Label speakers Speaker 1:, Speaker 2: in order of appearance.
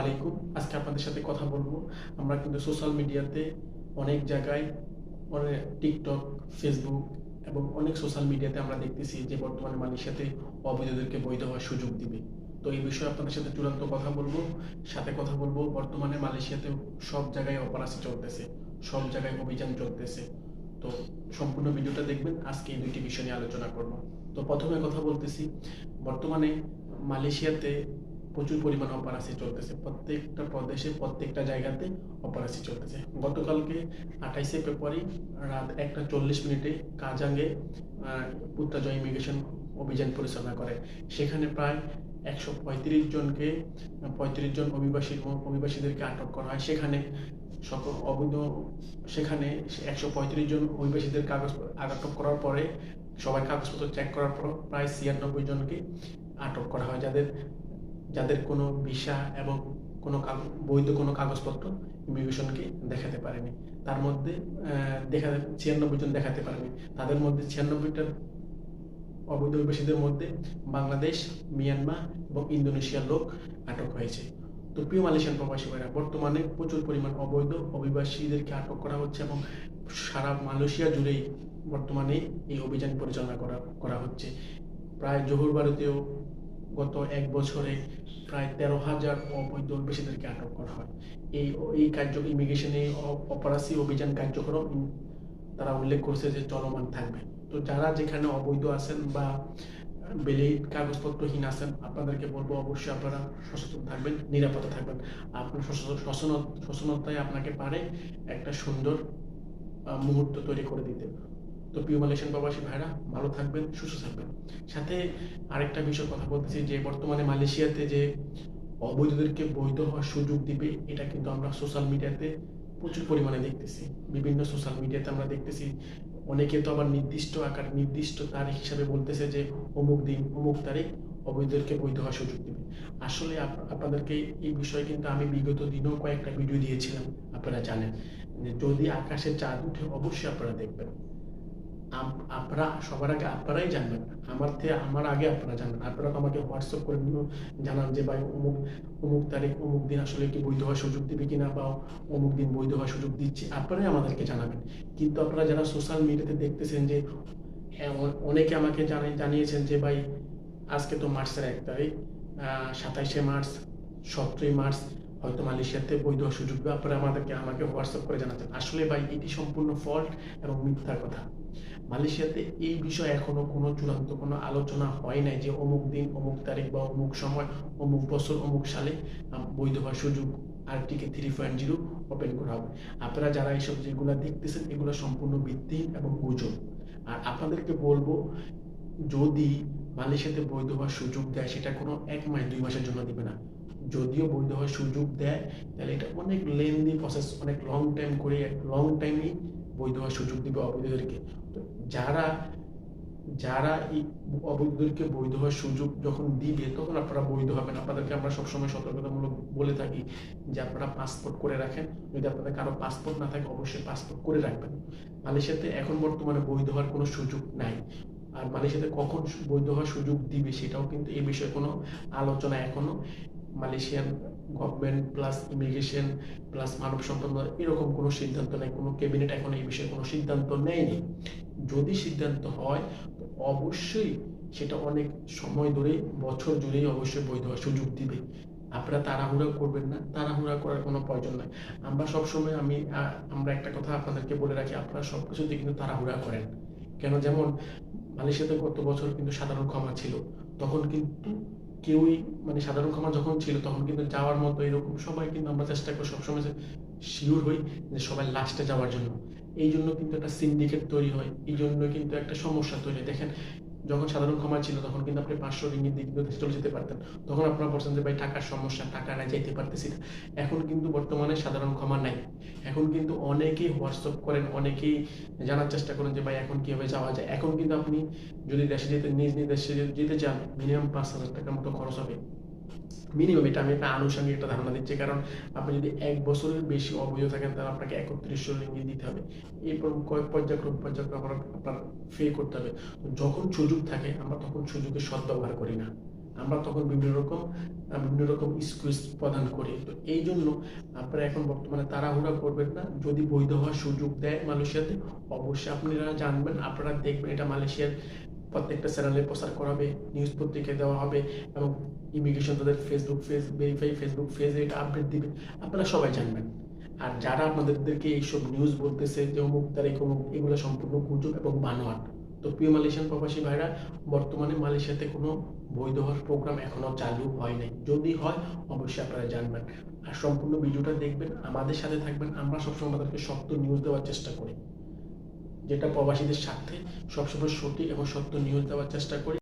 Speaker 1: আলাইকুম। আজকে আপনাদের সাথে কথা বলব। আমরা কিন্তু সোশ্যাল মিডিয়াতে অনেক জায়গায়, অনেক টিকটক ফেসবুক এবং অনেক সোশ্যাল মিডিয়াতে আমরা দেখতেছি যে বর্তমানে মালয়েশিয়াতে অবৈধদেরকে বৈধ হওয়ার সুযোগ দিবে। তো এই বিষয়ে আপনাদের সাথে চূড়ান্ত কথা বলব, সাথে কথা বলব। বর্তমানে মালয়েশিয়াতে সব জায়গায় অপারেশন চলতেছে, সব জায়গায় অভিযান চলতেছে। তো সম্পূর্ণ ভিডিওটা দেখবেন, আজকে এই দুইটি বিষয় নিয়ে আলোচনা করব। তো প্রথমে কথা বলতেছি, বর্তমানে মালয়েশিয়াতে প্রচুর পরিমাণ অপারেশন চলতেছে। প্রত্যেকটা প্রদেশে প্রত্যেকটা জায়গাতে অপারেশন চলতেছে। গতকালকে আঠাইশে ফেব্রুয়ারি রাত একটা চল্লিশ মিনিটে কাজাঙ্গে পুত্রাজয় ইমিগ্রেশন অভিযান পরিচালনা করে। সেখানে প্রায় একশো পঁয়ত্রিশ জনকে, পঁয়ত্রিশ জন অভিবাসী, অভিবাসীদেরকে আটক করা হয়। সেখানে সকল অবৈধ, সেখানে একশো পঁয়ত্রিশ জন অভিবাসীদের কাগজ, আটক করার পরে সবাই কাগজপত্র চেক করার পর প্রায় ছিয়ানব্বই জনকে আটক করা হয়, যাদের যাদের কোনো ভিসা এবং কোনো বৈধ কোনো কাগজপত্র ইমিগ্রেশনকে দেখাতে পারেনি। তার মধ্যে দেখা, ছিয়ানব্বই জন দেখাতে পারেনি। তাদের মধ্যে ছিয়ানব্বইটার অবৈধ অভিবাসীদের মধ্যে বাংলাদেশ, মিয়ানমার এবং ইন্দোনেশিয়ার লোক আটক হয়েছে। তো প্রিয় মালয়েশিয়ান প্রবাসী ভাইরা, বর্তমানে প্রচুর পরিমাণ অবৈধ অভিবাসীদেরকে আটক করা হচ্ছে এবং সারা মালয়েশিয়া জুড়েই বর্তমানে এই অভিযান পরিচালনা করা করা হচ্ছে। প্রায় জহুর ভারতীয় গত এক বছরে প্রায় তেরো হাজার অবৈধ অভিবাসীদেরকে আটক করা হয়। এই এই কার্য ইমিগ্রেশনে অপরাসী অভিযান কার্যক্রম তারা উল্লেখ করছে যে চলমান থাকবে। তো যারা যেখানে অবৈধ আছেন বা বেলে কাগজপত্রহীন আছেন, আপনাদেরকে বলব অবশ্যই আপনারা সচেতন থাকবেন, নিরাপদে থাকবেন। আপনার সচেতনতায় আপনাকে পারে একটা সুন্দর মুহূর্ত তৈরি করে দিতে। তো প্রিয় মালয়েশিয়ান প্রবাসী ভাইরা, ভালো থাকবেন, সুস্থ থাকবেন। সাথে আরেকটা বিষয় কথা বলতেছি, যে বর্তমানে মালয়েশিয়াতে যে অবৈধদেরকে বৈধ হওয়ার সুযোগ দিবে, এটা কিন্তু আমরা সোশ্যাল মিডিয়াতে প্রচুর পরিমাণে দেখতেছি। বিভিন্ন সোশ্যাল মিডিয়াতে আমরা দেখতেছি, অনেকে তো আবার নির্দিষ্ট আকার, নির্দিষ্ট তারিখ হিসাবে বলতেছে যে অমুক দিন, অমুক তারিখ অবৈধদেরকে বৈধ হওয়ার সুযোগ দিবে। আসলে আপনাদেরকে এই বিষয়ে কিন্তু আমি বিগত দিনেও কয়েকটা ভিডিও দিয়েছিলাম, আপনারা জানেন। যে যদি আকাশে চাঁদ উঠে অবশ্যই আপনারা দেখবেন। আপনারা, সবার আগে আপনারাই জানবেন। আমার থেকে, আমার আগে আপনারা জানবেন। আপনারা আমাকে হোয়াটসঅ্যাপ করে জানান যে, ভাই, অমুক অমুক তারিখ, অমুক দিন আসলে কি বৈধ হওয়ার সুযোগ দিবে কিনা বা অমুক দিন বৈধ হওয়ার সুযোগ দিচ্ছি। আপনারাই আমাদেরকে জানাবেন। কিন্তু আপনারা যারা সোশ্যাল মিডিয়াতে দেখতেছেন যে অনেকে আমাকে জানাই, জানিয়েছেন যে, ভাই, আজকে তো মার্চের এক তারিখ সাতাইশে মার্চ, সতেরোই মার্চ, হয়তো মালয়েশিয়াতে বৈধ সুযোগ আপনারা আমাদেরকে, আমাকে হোয়াটসঅ্যাপ করে জানাচ্ছেন। আসলে ভাই, এটি সম্পূর্ণ ফল্ট এবং মিথ্যার কথা। মালয়েশিয়াতে এই বিষয়ে এখনও কোনো চূড়ান্ত কোনো আলোচনা হয় নাই যে অমুক দিন, অমুক তারিখ বা অমুক সময়, অমুক বছর, অমুক সালে বৈধ হওয়ার সুযোগ R T K three point zero open করা হবে। আপনারা যারা এইসব যেগুলো দেখতেছেন, এগুলো সম্পূর্ণ ভিত্তিহীন এবং গুজব। আর আপনাদেরকে বলব, যদি মালয়েশিয়াতে বৈধ হওয়ার সুযোগ দেয়, সেটা কোনো এক মাস, দুই মাসের জন্য দিবে না। যদিও বৈধ হওয়ার সুযোগ দেয়, তাহলে এটা অনেক লেন্দি প্রসেস অনেক লং টাইম করে লং টাইমই বৈধ হওয়ার সুযোগ দিবে অবৈধদেরকে। যারা যারা এই অবৈধদেরকে বৈধ হওয়ার সুযোগ যখন দিবে, তখন আপনারা বৈধ হবেন। আপনাদেরকে আমরা সবসময় সতর্কতামূলক বলে থাকি যে আপনারা পাসপোর্ট করে রাখেন। যদি আপনাদের কারও পাসপোর্ট না থাকে, অবশ্যই পাসপোর্ট করে রাখবেন। মালয়েশিয়াতে এখন বর্তমানে বৈধ হওয়ার কোনো সুযোগ নাই। আর মালয়েশিয়াতে কখন বৈধ হওয়ার সুযোগ দিবে, সেটাও কিন্তু এই বিষয়ে কোনো আলোচনা এখনও Malaysian government plus immigration plus মানব সম্পদ এরকম কোনো সিদ্ধান্ত নেই, কোনো ক্যাবিনেট এখন এই বিষয়ে কোনো সিদ্ধান্ত নেয়নি। যদি সিদ্ধান্ত হয়, তো অবশ্যই সেটা অনেক সময় ধরে, বছর জুড়েই অবশ্যই বৈধ হওয়ার সুযোগ দিবে। আপনারা তাড়াহুড়া করবেন না, তাড়াহুড়া করার কোনো প্রয়োজন নাই। আমরা সবসময় আমি আমরা একটা কথা আপনাদেরকে বলে রাখি, আপনারা সব কিছুতে কিন্তু তাড়াহুড়া করেন। কেন? যেমন, মালয়েশিয়াতে গত বছর কিন্তু সাধারণ ক্ষমা ছিল। তখন কিন্তু কেউই মানে সাধারণ ক্ষমা যখন ছিল তখন কিন্তু যাওয়ার মতো এরকম সবাই কিন্তু আমরা চেষ্টা করি সবসময় শিওর হই যে সবাই লাস্টে যাওয়ার জন্য। এই জন্য কিন্তু একটা সিন্ডিকেট তৈরি হয়। এই জন্য কিন্তু একটা সমস্যা তৈরি হয়। দেখেন যখন সাধারণ ক্ষমা ছিল, তখন কিন্তু আপনি পাঁচশো রিঙ্গিত দিয়ে কিন্তু চলে যেতে পারতেন। তখন আপনারা বলছেন যে, ভাই, টাকার সমস্যা, টাকা না যাইতে পারতেছি না। এখন কিন্তু বর্তমানে সাধারণ ক্ষমা নাই। এখন কিন্তু অনেকেই হোয়াটসঅ্যাপ করেন, অনেকেই জানার চেষ্টা করেন যে, ভাই, এখন কীভাবে যাওয়া যায়। এখন কিন্তু আপনি যদি দেশে যেতে, নিজ নিজ দেশে যেতে চান, মিনিমাম পাঁচ হাজার টাকার মতো খরচ হবে। মিনিমাম এটা আমি একটা আনুষঙ্গিক একটা ধারণা দিচ্ছি। কারণ আপনি যদি এক বছরের বেশি অবৈধ থাকেন, তাহলে আপনাকে একত্রিশশো রিঙ্গিত দিতে হবে। এরপর কয়েক পর্যায়ক্রম পর্যায়ক্রম আপনার ফে করতে হবে। যখন সুযোগ থাকে, আমরা তখন সুযোগের সদ্ব্যবহার করি না। আমরা তখন বিভিন্ন রকম বিভিন্ন রকম স্কুইজ প্রদান করি। তো এই জন্য আপনারা এখন বর্তমানে তাড়াহুড়া করবেন না। যদি বৈধ হওয়ার সুযোগ দেয় মালয়েশিয়াতে, অবশ্যই আপনারা জানবেন, আপনারা দেখবেন এটা মালয়েশিয়ার প্রত্যেকটা চ্যানেলে প্রচার করা হবে নিউজ পত্রিকায় দেওয়া হবে এবং ইমিগ্রেশন তাদের ফেসবুক পেজ ভেরিফাই ফেসবুক পেজে এটা আপডেট দিবে। আপনারা সবাই জানবেন। আর যারা আপনাদেরকে এইসব নিউজ বলতেছে যে অমুক তারিখ, অমুক, এগুলো সম্পূর্ণ গুজব এবং বানোয়াট, তো প্রিয় মালয়েশিয়ান প্রবাসী ভাইরা, বর্তমানে মালয়েশিয়াতে কোনো বৈধ হওয়ার প্রোগ্রাম এখনও চালু হয় নাই। যদি হয়, অবশ্যই আপনারা জানবেন। আর সম্পূর্ণ ভিডিওটা দেখবেন, আমাদের সাথে থাকবেন, আমরা সবসময় আমাদেরকে শক্ত নিউজ দেওয়ার চেষ্টা করি। যেটা প্রবাসীদের স্বার্থে সবসময় সঠিক এবং সত্য নিউজ দেওয়ার চেষ্টা করি।